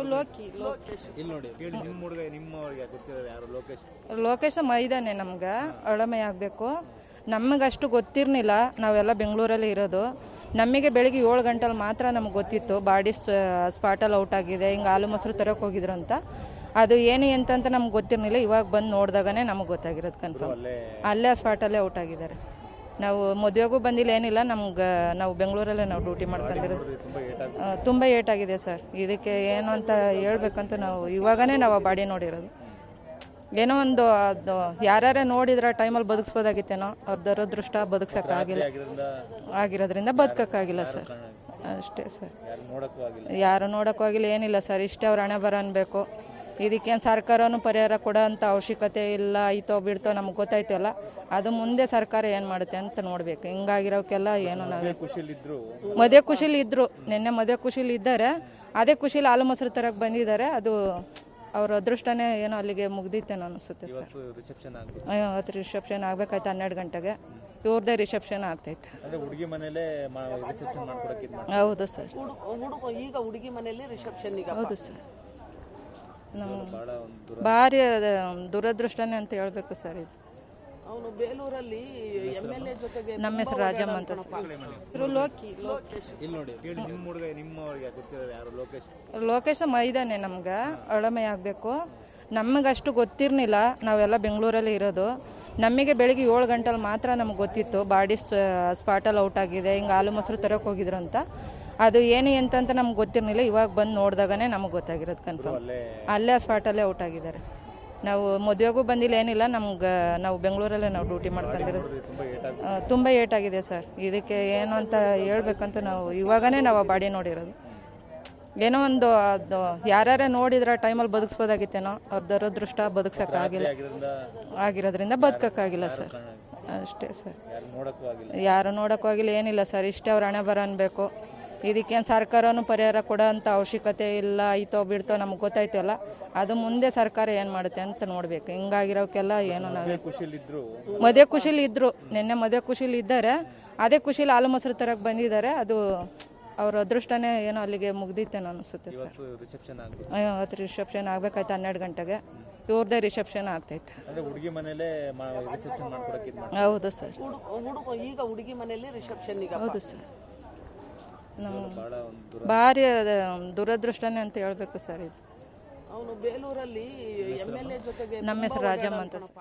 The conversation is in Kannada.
ಇವ್ರು ಲೋಕಿ ಲೋಕೇಶ್ ಇಲ್ಲಿ ನೋಡಿ ಹೇಳಿ ನಿಮ್ಮ ಹುಡುಗ ನಿಮ್ಮವ್ರಿಗೆ ಗೊತ್ತಿರೋರು ಯಾರು? ಲೋಕೇಶ್. ಲೋಕೇಶ ಮೈದಾನೆ ನಮ್ಗೆ ಅಳಮೆ ಆಗಬೇಕು. ನಮಗಷ್ಟು ಗೊತ್ತಿರ್ಲಿಲ್ಲ ನಾವೆಲ್ಲ ಬೆಂಗಳೂರಲ್ಲಿ ಇರೋದು. ನಮಗೆ ಬೆಳಿಗ್ಗೆ ಏಳು ಗಂಟೆಲಿ ಮಾತ್ರ ನಮ್ಗೆ ಗೊತ್ತಿತ್ತು ಬಾಡಿ ಸ್ಪಾಟಲ್ಲಿ ಔಟ್ ಆಗಿದೆ ಹಿಂಗೆ ಹಾಲು ಮೊಸರು ತರೋಕೆ ಹೋಗಿದ್ರು ಅಂತ. ಅದು ಏನು ಎಂತಂತ ನಮ್ಗೆ ಗೊತ್ತಿರಲಿಲ್ಲ ಇವಾಗ ಬಂದು ನೋಡಿದಾಗನೇ ನಮಗೆ ಗೊತ್ತಾಗಿರೋದು ಕನ್ಫರ್ಮ್ ಅಲ್ಲೇ ಅಲ್ಲೇ ಸ್ಪಾಟಲ್ಲೇ ಔಟ್ ಆಗಿದ್ದಾರೆ. ನಾವು ಮದುವೆಗೂ ಬಂದಿಲ್ಲ ಏನಿಲ್ಲ. ನಮ್ಗೆ ನಾವು ಬೆಂಗಳೂರಲ್ಲೇ ನಾವು ಡ್ಯೂಟಿ ಮಾಡ್ಕೊಂಡಿರೋದು. ತುಂಬಾ ಏಟಾಗ ಆ, ತುಂಬ ಏಟಾಗಿದೆ ಸರ್. ಇದಕ್ಕೆ ಏನು ಅಂತ ಹೇಳ್ಬೇಕಂತ ನಾವು ಇವಾಗನೇ ನಾವು ಆ ಬಾಡಿ ನೋಡಿರೋದು. ಏನೋ ಒಂದು ಅದು ಯಾರ್ಯಾರೇ ನೋಡಿದ್ರೆ ಟೈಮಲ್ಲಿ ಬದುಕಿಸ್ಬೋದಾಗಿತ್ತೇನೋ ಅವ್ರ ದುರದೃಷ್ಟ ಬದುಕ್ಸೋಕ್ಕಾಗಿಲ್ಲ ಆಗಿರೋದ್ರಿಂದ ಬದುಕೋಕ್ಕಾಗಿಲ್ಲ ಸರ್. ಅಷ್ಟೇ ಸರ್. ಯಾರು ನೋಡೋಕ್ಕಾಗಿಲ್ಲ ಆಗಿಲ್ಲ? ಯಾರು ನೋಡೋಕ್ಕೂ ಆಗಿಲ್ಲ ಏನಿಲ್ಲ ಸರ್. ಇಷ್ಟೇ ಅವ್ರು ಹಣೆ ಬರ ಅನ್ಬೇಕು. ಇದಕ್ಕೇನು ಸರ್ಕಾರನೂ ಪರಿಹಾರ ಕೊಡೋ ಅಂಥ ಅವಶ್ಯಕತೆ ಇಲ್ಲ ಐತೋ ಬಿಡ್ತೋ ನಮ್ಗೆ ಗೊತ್ತಾಯ್ತಲ್ಲ ಅದು ಮುಂದೆ ಸರ್ಕಾರ ಏನು ಮಾಡುತ್ತೆ ಅಂತ ನೋಡ್ಬೇಕು. ಹಿಂಗಾಗಿರೋಕ್ಕೆಲ್ಲ ಏನು ನಾವು ಖುಷಿಲಿದ್ರು ಮದುವೆ ಖುಷಿಲಿ ಇದ್ರು ನಿನ್ನೆ ಮದುವೆ ಖುಷಿಲಿ ಇದ್ದಾರೆ ಅದೇ ಖುಷಿಲಿ ಹಾಲು ಮೊಸರು ತರಕ್ಕೆ ಬಂದಿದ್ದಾರೆ. ಅದು ಅವ್ರ ಅದೃಷ್ಟನೇ ಏನೋ ಅಲ್ಲಿಗೆ ಮುಗ್ದಿತ್ತೇನೋ ಅನಿಸುತ್ತೆ ಸರ್. ಅವತ್ತು ರಿಸೆಪ್ಷನ್ ಆಗ್ಬೇಕಾಯ್ತು ಹನ್ನೆರಡು ಗಂಟೆಗೆ. ಇವ್ರದೇ ರಿಸೆಪ್ಷನ್ ಆಗ್ತೈತೆ. ಹುಡುಗಿ ಮನೇಲೆ ರಿಸೆಪ್ಷನ್ ಮಾಡ್ಕೊಡಕ್ಕೆ ಇದು ಹೌದು ಸರ್. ಈಗ ಹುಡುಗಿ ಮನೆಯಲ್ಲಿ ರಿಸೆಪ್ಷನ್ ಈಗ ಹೌದು ಸರ್. ನಮ್ಮ ಬಹಳ ಒಂದು ಭಾರಿ ಅದ ದುರದೃಷ್ಟನೇ ಅಂತ ಹೇಳ್ಬೇಕು ಸರ್ ಇದು. ಅವನು ಬೇಲೂರಲ್ಲಿ ಎಂ ಎಲ್ ಎ ಜೊತೆಗೆ ನಮ್ಮ ಹೆಸರು ರಾಜಮ್ಮ ಅಂತ ಸರ್. ಇವರು ಲೋಕಿ ಲೋಕೇಶ್. ಇಲ್ಲಿ ನೋಡಿ ನಿಮ್ಮ ಹುಡುಗ ನಿಮ್ಮವ್ರಿಗೆ ಗೊತ್ತಿರೋರು ಯಾರು? ಲೋಕೇಶ್. ಲೋಕೇಶ ಮೈದಾನೆ ನಮ್ಗೆ ಅಳಮೆ ಆಗಬೇಕು. ನಮಗಷ್ಟು ಗೊತ್ತಿರಲಿಲ್ಲ ನಾವೆಲ್ಲ ಬೆಂಗಳೂರಲ್ಲಿ ಇರೋದು. ನಮಗೆ ಬೆಳಿಗ್ಗೆ ಏಳು ಗಂಟೆಲಿ ಮಾತ್ರ ನಮ್ಗೆ ಗೊತ್ತಿತ್ತು ಬಾಡಿ ಸ್ಪಾಟಲ್ಲಿ ಔಟ್ ಆಗಿದೆ ಹಿಂಗೆ ಹಾಲು ಮೊಸರು ತರೋಕೆ ಹೋಗಿದ್ರು ಅಂತ. ಅದು ಏನು ಎಂತಂತ ನಮ್ಗೆ ಗೊತ್ತಿರಲಿಲ್ಲ ಇವಾಗ ಬಂದು ನೋಡಿದಾಗನೇ ನಮಗೆ ಗೊತ್ತಾಗಿರೋದು ಕನ್ಫರ್ಮ್ ಅಲ್ಲೇ ಸ್ಪಾಟಲ್ಲೇ ಔಟ್ ಆಗಿದ್ದಾರೆ. ನಾವು ಮದುವೆಗೂ ಬಂದಿಲ್ಲ ಏನಿಲ್ಲ ನಮ್ಗೆ ನಾವು ಬೆಂಗಳೂರಲ್ಲೇ ನಾವು ಡ್ಯೂಟಿ ಮಾಡ್ಕೊಂಡಿರೋದು. ತುಂಬ ಏಟಾಗಿದೆ ಸರ್. ಇದಕ್ಕೆ ಏನು ಅಂತ ಹೇಳ್ಬೇಕಂತ ನಾವು ಇವಾಗನೇ ನಾವು ಆ ಬಾಡಿ ನೋಡಿರೋದು. ಏನೋ ಒಂದು ಅದು ಯಾರ್ಯಾರೇ ನೋಡಿದ್ರೆ ಟೈಮಲ್ಲಿ ಬದುಕಿಸ್ಬೋದಾಗಿತ್ತೇನೋ ಅವ್ರ ದುರದೃಷ್ಟ ಬದುಕ್ಸೋಕ್ಕಾಗಿಲ್ಲ ಆಗಿರೋದ್ರಿಂದ ಬದುಕೋಕ್ಕಾಗಿಲ್ಲ ಸರ್. ಅಷ್ಟೇ ಸರ್. ಯಾರು ನೋಡೋಕ್ಕಾಗಿಲ್ಲ ಏನಿಲ್ಲ ಸರ್. ಇಷ್ಟೇ ಅವ್ರ ಹಣೆ ಬರ ಅನ್ಬೇಕು. ಇದಕ್ಕೇನು ಸರ್ಕಾರನೂ ಪರಿಹಾರ ಕೊಡೋ ಅಂಥ ಅವಶ್ಯಕತೆ ಇಲ್ಲ ಐತೋ ಬಿಡ್ತೋ ನಮ್ಗೆ ಗೊತ್ತಾಯ್ತಲ್ಲ ಅದು ಮುಂದೆ ಸರ್ಕಾರ ಏನು ಮಾಡುತ್ತೆ ಅಂತ ನೋಡ್ಬೇಕು. ಹಿಂಗಾಗಿರೋಕ್ಕೆಲ್ಲ ಏನು ನಾವು ಮದುವೆ ಖುಷಿಲಿ ಇದ್ರು ನಿನ್ನೆ ಮದುವೆ ಖುಷಿಲಿ ಇದ್ದಾರೆ ಅದೇ ಖುಷಿಲಿ ಹಾಲು ಮೊಸರು ತರಕ್ಕೆ ಬಂದಿದ್ದಾರೆ. ಅದು ಅವ್ರ ಅದೃಷ್ಟನೇ ಏನೋ ಅಲ್ಲಿಗೆ ಮುಗ್ದಿತ್ತೇನೋ ಅನಿಸುತ್ತೆ ಸರ್. ರಿಸೆಪ್ಷನ್ ಅಯ್ಯೋ ಅವತ್ತು ರಿಸೆಪ್ಷನ್ ಆಗ್ಬೇಕಾಯ್ತು ಹನ್ನೆರಡು ಗಂಟೆಗೆ. ಇವ್ರದ್ದೇ ರಿಸೆಪ್ಷನ್ ಆಗ್ತೈತೆ. ಅಂದ್ರೆ ಹುಡುಗಿ ಮನೇಲೆ ರಿಸೆಪ್ಷನ್ ಮಾಡ್ಕೊಡಕ್ಕೆ ಹೌದು ಸರ್. ಹುಡುಗ ಈಗ ಹುಡುಗಿ ಮನೆಯಲ್ಲಿ ರಿಸೆಪ್ಷನ್ ಈಗ ಹೌದು ಸರ್. ನಮ್ಮ ಬಹಳ ಒಂದು ಭಾರಿ ದುರದೃಷ್ಟನೇ ಅಂತ ಹೇಳ್ಬೇಕು ಸರ್ ಇದು. ಅವನು ಬೇಲೂರಲ್ಲಿ ಎಂ ಎಲ್ ಎ ಜೊತೆಗೆ ನಮ್ಮ ಹೆಸರು ರಾಜಮ್ಮ ಅಂತ ಸರ್.